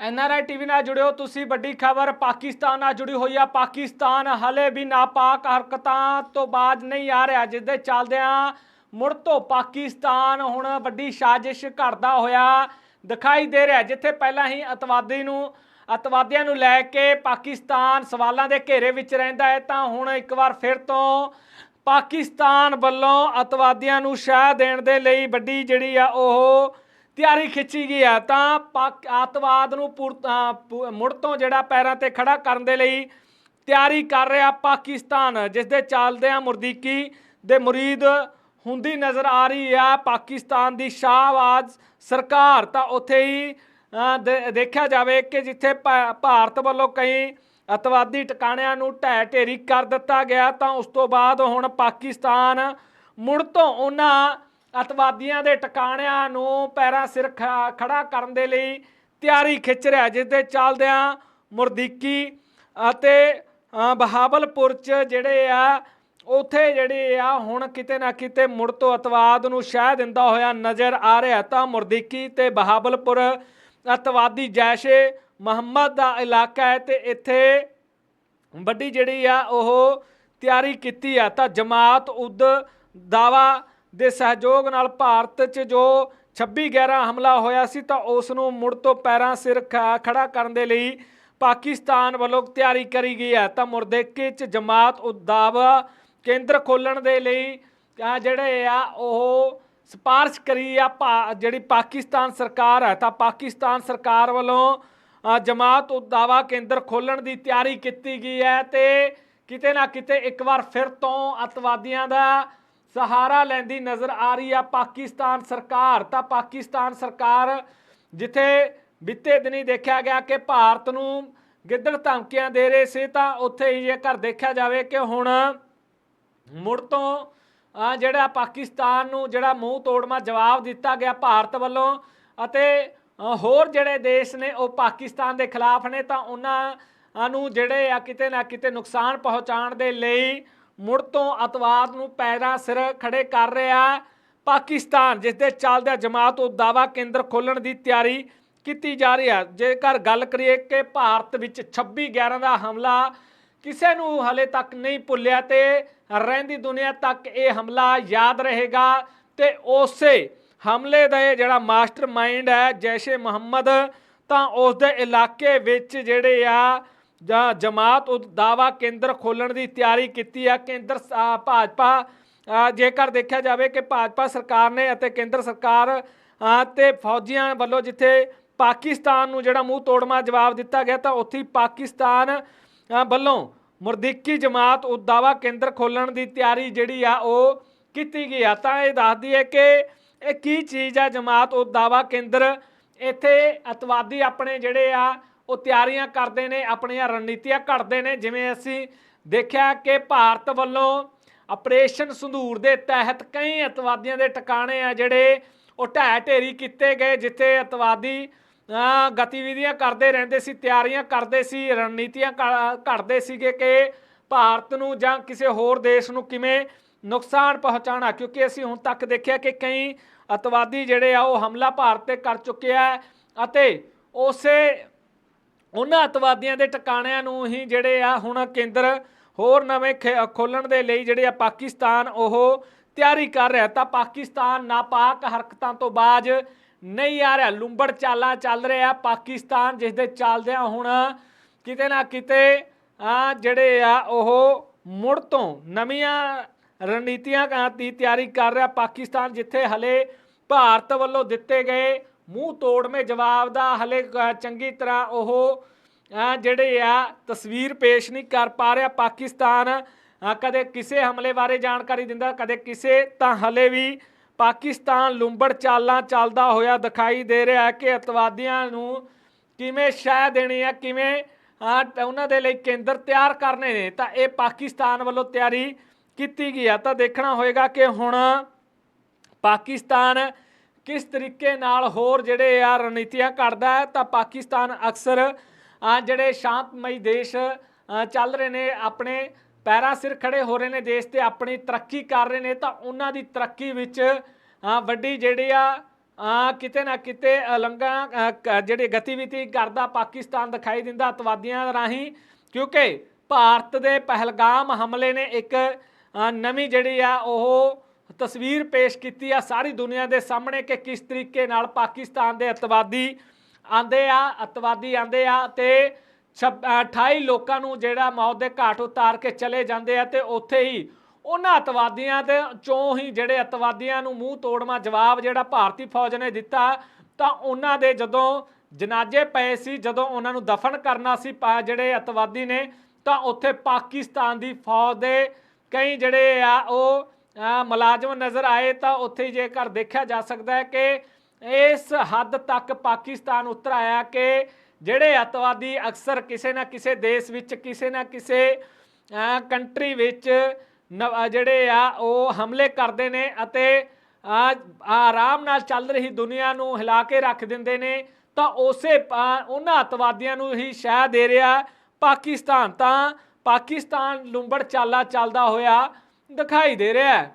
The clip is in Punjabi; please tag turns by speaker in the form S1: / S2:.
S1: ਐਨਆਰਆਈ ਟੀਵੀ ਨਾਲ ਜੁੜਿਓ, ਤੁਸੀਂ ਵੱਡੀ ਖਬਰ ਪਾਕਿਸਤਾਨ ਨਾਲ ਜੁੜੀ ਹੋਈ ਆ। ਪਾਕਿਸਤਾਨ ਹਲੇ ਵੀ ਨਾਪਾਕ ਹਰਕਤਾਂ ਤੋਂ ਬਾਜ ਨਹੀਂ ਆ ਰਿਹਾ ਜਿਸ ਦੇ ਚੱਲਦਿਆਂ ਮੁੜ ਤੋਂ ਪਾਕਿਸਤਾਨ ਹੁਣ ਵੱਡੀ ਸਾਜ਼ਿਸ਼ ਘੜਦਾ ਹੋਇਆ ਦਿਖਾਈ ਦੇ ਰਿਹਾ, ਜਿੱਥੇ ਪਹਿਲਾਂ ਹੀ ਅਤਵਾਦੀ ਨੂੰ, ਅਤਵਾਦੀਆਂ ਨੂੰ ਲੈ ਕੇ ਪਾਕਿਸਤਾਨ ਸਵਾਲਾਂ ਦੇ ਘੇਰੇ ਵਿੱਚ ਰਹਿੰਦਾ ਹੈ, ਤਾਂ ਹੁਣ ਇੱਕ ਵਾਰ ਫਿਰ ਤੋਂ ਪਾਕਿਸਤਾਨ ਵੱਲੋਂ ਅਤਵਾਦੀਆਂ ਨੂੰ ਸ਼ਾਹ ਦੇਣ ਦੇ ਲਈ ਵੱਡੀ ਜਿਹੜੀ ਆ ਉਹ ਤਿਆਰੀ ਖਿੱਚੀ ਗਈ ਹੈ। ਤਾਂ ਪਾਕ ਆਤਵਾਦ ਨੂੰ ਪੁਰ- ਮੁੜ ਤੋਂ ਜਿਹੜਾ ਪੈਰਾਂ ਤੇ ਖੜਾ ਕਰਨ ਦੇ ਲਈ ਤਿਆਰੀ ਕਰ ਰਿਹਾ ਪਾਕਿਸਤਾਨ, ਜਿਸ ਦੇ ਚੱਲਦਿਆਂ ਮੁਰਦੀਕੀ ਦੇ ਮੁਰੀਦ ਹੁੰਦੀ ਨਜ਼ਰ ਆ ਰਹੀ ਆ ਪਾਕਿਸਤਾਨ ਦੀ ਸ਼ਾਹਬਾਜ਼ ਸਰਕਾਰ ਤਾਂ ਉੱਥੇ ਹੀ ਦੇ- ਦੇਖਿਆ ਜਾਵੇ ਕਿ ਜਿੱਥੇ ਭਾ- ਭਾਰਤ ਵੱਲੋਂ ਕਈ ਅਤਵਾਦੀ ਟਿਕਾਣਿਆਂ ਨੂੰ ਢਹਿ ਢੇਰੀ ਕਰ ਦਿੱਤਾ ਗਿਆ, ਤਾਂ ਉਸ ਤੋਂ ਬਾਅਦ ਹੁਣ ਪਾਕਿਸਤਾਨ ਮੁੜ ਤੋਂ ਉਹਨਾਂ ਅਤਵਾਦੀਆਂ ਦੇ ਟਿਕਾਣਿਆਂ ਨੂੰ ਪੈਰਾਂ ਸਿਰ ਖ- ਖੜਾ ਕਰਨ ਦੇ ਲਈ ਤਿਆਰੀ ਖਿੱਚ ਰਿਹਾ ਜਿਸ ਦੇ ਚੱਲਦਿਆਂ ਮੁਰਦੀਕੀ ਅਤੇ ਅ, ਬਹਾਵਲਪੁਰ ਚ ਜਿਹੜੇ ਆ ਉਥੇ ਜਿਹੜੇ ਆ ਹੁਣ ਕਿਤੇ ਨਾ ਕਿਤੇ ਮੁੜ ਤੋਂ ਅਤਵਾਦ ਨੂੰ ਸ਼ਹਿ ਦਿੰਦਾ ਹੋਇਆ ਨਜ਼ਰ ਆ ਰਿਹਾ ਤਾਂ ਮੁਰਦੀਕੀ ਤੇ ਬਹਾਵਲਪੁਰ ਅਤਵਾਦੀ ਜੈਸ਼ੇ ਮੁਹੰਮਦ ਦਾ ਇਲਾਕਾ ਹੈ ਤੇ ਇੱਥੇ ਵੱਡੀ ਜਿਹੜੀ ਆ ਉਹ ਤਿਆਰੀ ਕੀਤੀ ਆ। ਤਾਂ ਜਮਾਤ ਉਦ ਦਾਵਾ ਦੇ ਸਹਿਯੋਗ ਨਾਲ ਭਾਰਤ 'ਚ ਜੋ 26 11 ਹਮਲਾ ਹੋਇਆ ਸੀ ਤਾਂ ਉਸ ਨੂੰ ਮੁੜ ਤੋਂ ਪੈਰਾਂ ਸਿਰ ਖ- ਖੜਾ ਕਰਨ ਦੇ ਲਈ ਪਾਕਿਸਤਾਨ ਵੱਲੋਂ ਤਿਆਰੀ ਕਰੀ ਗਈ ਹੈ। ਤਾਂ ਮੁਰਦੇਕੇ 'ਚ ਜਮਾਤ ਉਦਾਵਾ ਕੇਂਦਰ ਖੋਲਣ ਦੇ ਲਈ ਜਿਹੜੇ ਆ, ਉਹ ਸਿਫਾਰਿਸ਼ ਕਰੀ ਆ ਭਾ- ਜਿਹੜੀ ਪਾਕਿਸਤਾਨ ਸਰਕਾਰ ਹੈ। ਤਾਂ ਪਾਕਿਸਤਾਨ ਸਰਕਾਰ ਵੱਲੋਂ ਜਮਾਤ ਉਦਾਵਾ ਕੇਂਦਰ ਖੋਲਣ ਦੀ ਤਿਆਰੀ ਕੀਤੀ ਗਈ ਹੈ ਤੇ ਕਿਤੇ ਨਾ ਕਿਤੇ ਇੱਕ ਵਾਰ ਫਿਰ ਤੋਂ ਅਤਵਾਦੀਆਂ ਦਾ ਸਹਾਰਾ ਲੈਂਦੀ ਨਜ਼ਰ ਆ ਰਹੀ ਆ ਪਾਕਿਸਤਾਨ ਸਰਕਾਰ। ਤਾਂ ਪਾਕਿਸਤਾਨ ਸਰਕਾਰ ਜਿੱਥੇ ਬੀਤੇ ਦਿਨੀ ਦੇਖਿਆ ਗਿਆ ਕਿ ਭਾਰਤ ਨੂੰ ਗਿੱਦੜ ਧਮਕੀਆਂ ਦੇ ਰਹੇ ਸੀ, ਤਾਂ ਉੱਥੇ ਹੀ ਜੇਕਰ ਦੇਖਿਆ ਜਾਵੇ ਕਿ ਹੁਣ ਮੁੜ ਤੋਂ ਜਿਹੜਾ ਪਾਕਿਸਤਾਨ ਨੂੰ ਜਿਹੜਾ ਮੂੰਹ ਤੋੜਮਾ ਜਵਾਬ ਦਿੱਤਾ ਗਿਆ ਭਾਰਤ ਵੱਲੋਂ ਅਤੇ ਹੋਰ ਜਿਹੜੇ ਦੇਸ਼ ਨੇ ਉਹ ਪਾਕਿਸਤਾਨ ਦੇ ਖਿਲਾਫ ਨੇ, ਤਾਂ ਉਹਨਾਂ ਨੂੰ ਜਿਹੜੇ ਆ ਕਿਤੇ ਨਾ ਕਿਤੇ ਨੁਕਸਾਨ ਪਹੁੰਚਾਉਣ ਦੇ ਲਈ ਮੁੜ ਤੋਂ ਅਤਵਾਦ ਨੂੰ ਪੈਰਾਂ ਸਿਰ ਖੜੇ ਕਰ ਰਿਹਾ ਪਾਕਿਸਤਾਨ, ਜਿਸ ਦੇ ਚੱਲਦਿਆਂ ਜਮਾਤ ਉਹ ਦਾਵਾ ਕੇਂਦਰ ਖੋਲਣ ਦੀ ਤਿਆਰੀ ਕੀਤੀ ਜਾ ਰਹੀ ਹੈ। ਜੇਕਰ ਗੱਲ ਕਰੀਏ ਕਿ ਭਾਰਤ ਵਿੱਚ 26 11 ਦਾ ਹਮਲਾ ਕਿਸੇ ਨੂੰ ਹਲੇ ਤੱਕ ਨਹੀਂ ਭੁੱਲਿਆ ਤੇ ਰਹਿੰਦੀ ਦੁਨੀਆ ਤੱਕ ਇਹ ਹਮਲਾ ਯਾਦ ਰਹੇਗਾ ਤੇ ਉਸੇ ਹਮਲੇ ਦਾ ਇਹ ਜਿਹੜਾ ਮਾਸਟਰਮਾਈਂਡ ਹੈ ਜੈਸ਼ੇ ਮੁਹੰਮਦ, ਤਾਂ ਉਸ ਦੇ ਇਲਾਕੇ ਵਿੱਚ ਜਿਹੜੇ ਆ ਜਮਾਤ ਉਦ ਦਾਵਾ ਕੇਂਦਰ ਖੋਲਣ ਦੀ ਤਿਆਰੀ ਕੀਤੀ ਆ। ਕੇਂਦਰ ਭਾਜਪਾ ਜੇਕਰ ਦੇਖਿਆ ਜਾਵੇ ਕਿ ਭਾਜਪਾ ਸਰਕਾਰ ਨੇ ਅਤੇ ਕੇਂਦਰ ਸਰਕਾਰ ਆ, ਤੇ ਫੌਜੀਆਂ ਵੱਲੋਂ ਜਿੱਥੇ ਪਾਕਿਸਤਾਨ ਨੂੰ ਜਿਹੜਾ ਮੂੰਹ ਤੋੜਮਾ ਜਵਾਬ ਦਿੱਤਾ ਗਿਆ ਤਾਂ ਉੱਥੇ ਪਾਕਿਸਤਾਨ ਵੱਲੋਂ ਮੁਰਦੀਕੀ ਜਮਾਤ ਉਦ ਦਾਵਾ ਕੇਂਦਰ ਖੋਲਣ ਦੀ ਤਿਆਰੀ ਜਿਹੜੀ ਆ ਉਹ ਕੀਤੀ ਗਈ ਆ। ਤਾਂ ਇਹ ਦੱਸਦੀ ਹੈ ਕਿ ਇਹ ਕੀ ਚੀਜ਼ ਆ ਜਮਾਤ ਉਦ ਦਾਵਾ ਕੇਂਦਰ? ਇੱਥੇ ਅਤਵਾਦੀ ਆਪਣੇ ਜਿਹੜੇ ਆ ਉਹ ਤਿਆਰੀਆਂ ਕਰਦੇ ਨੇ, ਆਪਣੀਆਂ ਰਣਨੀਤੀਆਂ ਘੜਦੇ ਨੇ। ਜਿਵੇਂ ਅਸੀਂ ਦੇਖਿਆ ਕਿ ਭਾਰਤ ਵੱਲੋਂ ਆਪਰੇਸ਼ਨ ਸੰਧੂਰ ਦੇ ਤਹਿਤ ਕਈ ਅਤਵਾਦੀਆਂ ਦੇ ਟਿਕਾਣੇ ਆ ਜਿਹੜੇ ਉਹ ਢਹਿ ਢੇਰੀ ਕੀਤੇ ਗਏ, ਜਿੱਥੇ ਅਤਵਾਦੀ ਗਤੀਵਿਧੀਆਂ ਕਰਦੇ ਰਹਿੰਦੇ ਸੀ, ਤਿਆਰੀਆਂ ਕਰਦੇ ਸੀ, ਰਣਨੀਤੀਆਂ ਘ- ਘੜਦੇ ਸੀਗੇ ਕਿ ਭਾਰਤ ਨੂੰ ਜਾਂ ਕਿਸੇ ਹੋਰ ਦੇਸ਼ ਨੂੰ ਕਿਵੇਂ ਨੁਕਸਾਨ ਪਹੁੰਚਾਉਣਾ। ਕਿਉਂਕਿ ਅਸੀਂ ਹੁਣ ਤੱਕ ਦੇਖਿਆ ਕਿ ਕਈ ਅਤਵਾਦੀ ਜਿਹੜੇ ਆ ਉਹ ਹਮਲਾ ਭਾਰਤ ਤੇ ਕਰ ਚੁੱਕੇ ਆ ਅਤੇ ਉਸੇ ਉਹਨਾਂ ਅਤਵਾਦੀਆਂ ਦੇ ਟਿਕਾਣਿਆਂ ਨੂੰ ਹੀ ਜਿਹੜੇ ਆ ਹੁਣ ਕੇਂਦਰ ਹੋਰ ਨਵੇਂ ਖ- ਖੋਲਣ ਦੇ ਲਈ ਜਿਹੜੇ ਆ ਪਾਕਿਸਤਾਨ, ਉਹ ਤਿਆਰੀ ਕਰ ਰਿਹਾ। ਤਾਂ ਪਾਕਿਸਤਾਨ ਨਾਪਾਕ ਹਰਕਤਾਂ ਤੋਂ ਬਾਜ ਨਹੀਂ ਆ ਰਿਹਾ। ਲੁੰਬੜ ਚਾਲਾਂ ਚੱਲ ਰਿਹਾ ਪਾਕਿਸਤਾਨ, ਜਿਸ ਦੇ ਚੱਲਦਿਆਂ ਹੁਣ ਕਿਤੇ ਨਾ ਕਿਤੇ, ਆ ਜਿਹੜੇ ਆ, ਉਹ ਮੁੜ ਤੋਂ ਨਵੀਆਂ ਰਣਨੀਤੀਆਂ ਦੀ ਤਿਆਰੀ ਕਰ ਰਿਹਾ ਪਾਕਿਸਤਾਨ, ਜਿੱਥੇ ਹਲੇ ਭਾਰਤ ਵੱਲੋਂ ਦਿੱਤੇ ਗਏ ਮੂੰਹ ਤੋੜ ਮੇ ਜਵਾਬ ਦਾ, ਹਲੇ ਚੰਗੀ ਤਰ੍ਹਾਂ ਉਹ ਜਿਹੜੇ ਆ, ਤਸਵੀਰ ਪੇਸ਼ ਨਹੀਂ ਕਰ ਪਾ ਰਿਹਾ ਪਾਕਿਸਤਾਨ ਕਦੇ ਕਿਸੇ ਹਮਲੇ ਬਾਰੇ ਜਾਣਕਾਰੀ ਦਿੰਦਾ, ਕਦੇ ਕਿਸੇ, ਤਾਂ ਹਲੇ ਵੀ ਪਾਕਿਸਤਾਨ ਲੁੰਬੜ ਚਾਲਾਂ ਚੱਲਦਾ ਹੋਇਆ ਦਿਖਾਈ ਦੇ ਰਿਹਾ ਹੈ ਕਿ ਅਤਵਾਦੀਆਂ ਨੂੰ ਕਿਵੇਂ ਸ਼ਹਿ ਦੇਣੀ ਹੈ, ਕਿਵੇਂ ਉਹਨਾਂ ਦੇ ਲਈ ਕੇਂਦਰ ਤਿਆਰ ਕਰਨੇ ਨੇ, ਤਾਂ ਇਹ ਪਾਕਿਸਤਾਨ ਵੱਲੋਂ ਤਿਆਰੀ ਕੀਤੀ ਗਈ ਆ ਤਾਂ ਦੇਖਣਾ ਹੋਏਗਾ ਕਿ ਹੁਣ ਪਾਕਿਸਤਾਨ ਕਿਸ ਤਰੀਕੇ ਨਾਲ ਹੋਰ ਜਿਹੜੇ ਆ ਰਣਨੀਤੀਆਂ ਘੜਦਾ ਹੈ ਤਾਂ ਪਾਕਿਸਤਾਨ ਅਕਸਰ ਜਿਹੜੇ ਸ਼ਾਂਤਮਈ ਦੇਸ਼ ਚੱਲ ਰਹੇ ਨੇ ਆਪਣੇ ਪੈਰਾਂ ਸਿਰ ਖੜੇ ਹੋ ਰਹੇ ਨੇ ਦੇਸ਼ ਤੇ ਆਪਣੀ ਤਰੱਕੀ ਕਰ ਰਹੇ ਨੇ ਤਾਂ ਉਹਨਾਂ ਦੀ ਤਰੱਕੀ ਵਿੱਚ ਵੱਡੀ ਜਿਹੜੀ ਆ ਕਿਤੇ ਨਾ ਕਿਤੇ ਉਲੰਘਣਾ ਅ, ਜਿਹੜੀ ਗਤੀਵਿਧੀ ਕਰਦਾ ਪਾਕਿਸਤਾਨ ਦਿਖਾਈ ਦਿੰਦਾ ਅਤਵਾਦੀਆਂ ਰਾਹੀਂ ਕਿਉਂਕਿ ਭਾਰਤ ਦੇ ਪਹਿਲਗਾਮ ਹਮਲੇ ਨੇ ਇੱਕ ਨਵੀਂ ਜਿਹੜੀ ਆ ਉਹ ਤਸਵੀਰ ਪੇਸ਼ ਕੀਤੀ ਆ ਸਾਰੀ ਦੁਨੀਆ ਦੇ ਸਾਹਮਣੇ ਕਿ ਕਿਸ ਤਰੀਕੇ ਨਾਲ ਪਾਕਿਸਤਾਨ ਦੇ ਅਤਵਾਦੀ ਆਂਦੇ ਆ ਅਤਵਾਦੀ ਆਂਦੇ ਆ ਤੇ ਛਬ- ਅ, 28 ਲੋਕਾਂ ਨੂੰ ਜਿਹੜਾ ਮੌਤ ਦੇ ਘਾਟ ਉਤਾਰ ਕੇ ਚਲੇ ਜਾਂਦੇ ਆ ਤੇ ਉੱਥੇ ਹੀ ਉਹਨਾਂ ਅਤਵਾਦੀਆਂ ਦੇ ਚੋਂ ਹੀ ਜਿਹੜੇ ਅਤਵਾਦੀਆਂ ਨੂੰ ਮੂੰਹ ਤੋੜਵਾ ਜਵਾਬ ਜਿਹੜਾ ਭਾਰਤੀ ਫੌਜ ਨੇ ਦਿੱਤਾ ਤਾਂ ਉਹਨਾਂ ਦੇ ਜਦੋਂ ਜਨਾਜ਼ੇ ਪਏ ਸੀ ਜਦੋਂ ਉਹਨਾਂ ਨੂੰ ਦਫਨ ਕਰਨਾ ਸੀ ਪਾ- ਜਿਹੜੇ ਅਤਵਾਦੀ ਨੇ ਤਾਂ ਉੱਥੇ ਪਾਕਿਸਤਾਨ ਦੀ ਫੌਜ ਦੇ ਕਈ ਜਿਹੜੇ ਆ ਉਹ ਮੁਲਾਜ਼ਮ ਨਜ਼ਰ ਆਏ ਤਾਂ ਉੱਥੇ ਜੇਕਰ ਦੇਖਿਆ ਜਾ ਸਕਦਾ ਹੈ ਕਿ ਇਸ ਹੱਦ ਤੱਕ ਪਾਕਿਸਤਾਨ ਉਤਰ ਆਇਆ ਕਿ ਜਿਹੜੇ ਅਤਵਾਦੀ ਅਕਸਰ ਕਿਸੇ ਨਾ ਕਿਸੇ ਦੇਸ਼ ਵਿੱਚ, ਕਿਸੇ ਨਾ ਕਿਸੇ ਕੰਟਰੀ ਵਿੱਚ ਨ- ਜਿਹੜੇ ਆ ਉਹ ਹਮਲੇ ਕਰਦੇ ਨੇ ਅਤੇ ਆਰਾਮ ਨਾਲ ਚੱਲ ਰਹੀ ਦੁਨੀਆ ਨੂੰ ਹਿਲਾ ਕੇ ਰੱਖ ਦਿੰਦੇ ਨੇ, ਤਾਂ ਉਸੇ ਉਹਨਾਂ ਅਤਵਾਦੀਆਂ ਨੂੰ ਹੀ ਸ਼ਹਿ ਦੇ ਰਿਹਾ ਪਾਕਿਸਤਾਨ। ਤਾਂ ਪਾਕਿਸਤਾਨ ਲੁੰਬੜ ਚਾਲਾ ਚੱਲਦਾ ਹੋਇਆ ਦਿਖਾਈ ਦੇ ਰਿਹਾ ਹੈ।